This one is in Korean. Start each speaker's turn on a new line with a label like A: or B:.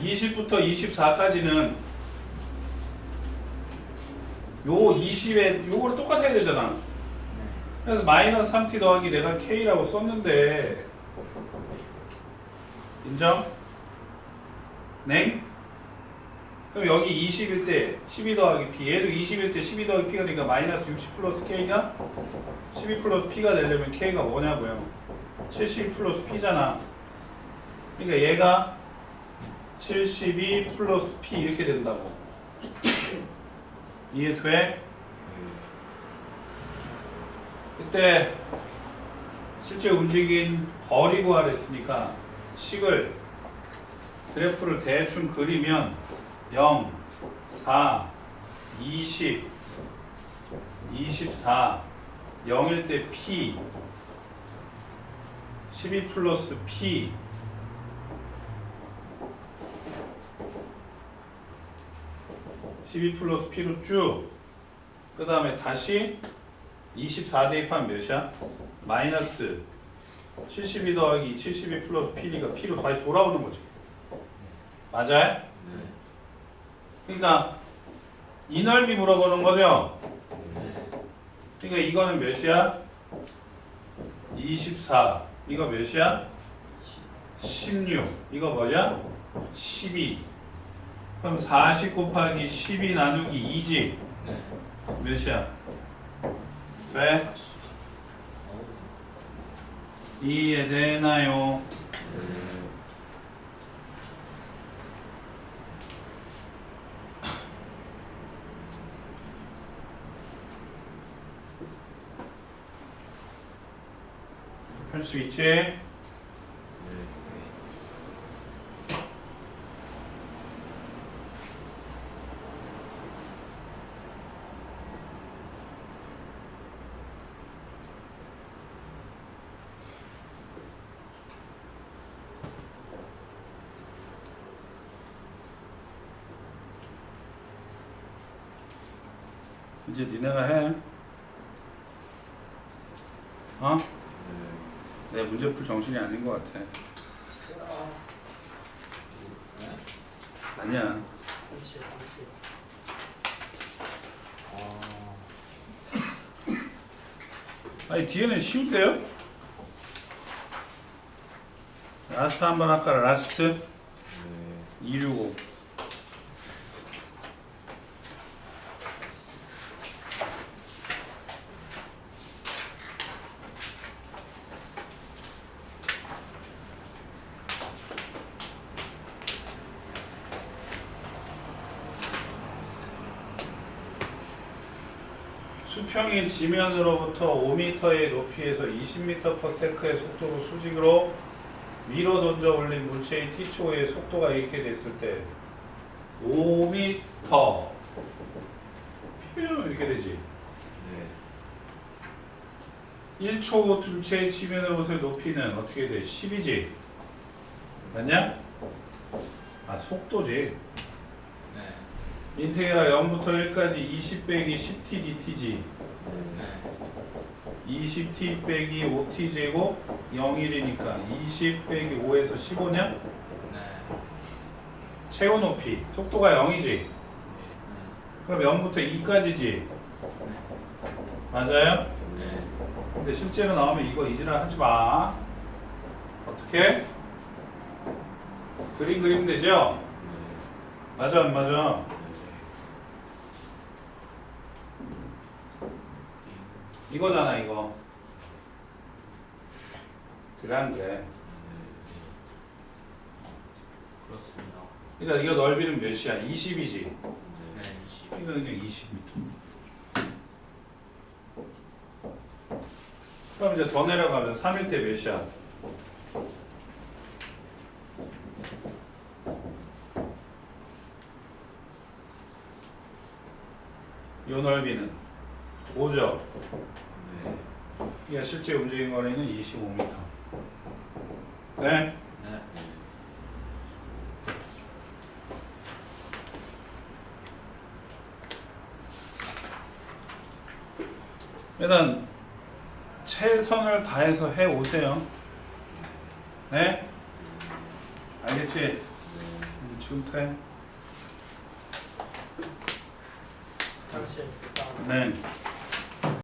A: 20부터 24까지는 요 20에 요거를 똑같아야 되잖아. 그래서 마이너스 3t 더하기 내가 k라고 썼는데 인정? 네? 그럼 여기 20일 때 12 더하기 p 얘도 20일 때 12 더하기 p가 되니까 마이너스 60 플러스 k가 12 플러스 p가 되려면 k가 뭐냐고요? 70 플러스 p잖아. 그러니까 얘가 72 플러스 p 이렇게 된다고. 이해돼? 그때 실제 움직인 거리 구하랬으니까 식을 그래프를 대충 그리면 0, 4, 20, 24, 0일 때 P, 12 플러스 P, (12) 플러스 P로 쭉, 그 다음에 다시 24 대입하면 몇이야? 마이너스 72 더하기 72 플러스 P니까 P로 다시 돌아오는 거지. 맞아요? 그러니까 이 넓이 물어보는 거죠. 그러니까 이거는 몇이야? 24. 이거 몇이야? 16. 이거 뭐야? 12. 그럼 40 곱하기 12 나누기 2지. 몇이야? 돼? 이해되나요? 할 수 있지? 이제 니네가 해. 어? 내 문제 풀 정신이 아닌 것 같아. 아니야.
B: 그렇지, 그렇지.
A: 아니 뒤에는 쉬운데요? 라스트 한번 할까? 라스트 265. 수평인 지면으로부터 5m의 높이에서 20m/s의 속도로 수직으로 위로 던져 올린 물체인 t초의 속도가 이렇게 됐을 때 5m 표현 이렇게 되지? 1초 물체의 지면으로부터의 높이는 어떻게 돼? 10이지. 맞냐? 아 속도지 인테그랄 0부터 1까지 20 빼기 10t dt지 20t 빼기 5t 제곱 0일이니까 20 빼기 5에서 15냐? 최고 높이 속도가 0이지 그럼 0부터 2까지지 맞아요? 근데 실제로 나오면 이거 이지랄 하지 마 어떻게? 그림 그리면 되죠? 맞아 안 맞아? 이거잖아 이거 그래
B: 그렇습니다.
A: 그러니까 이거 넓이는 몇이야? 20이지
B: 네, 20.
A: 이거 그냥 20m 그럼 이제 더 내려가면 3일 때 몇이야? 요 넓이는 5죠? 이게 실제 움직인 거리는 25m 네?
B: 네.
A: 일단 최선을 다해서 해 오세요. 네? 알겠지? 음, 지금 지금 돼?
B: 당시에
A: 네.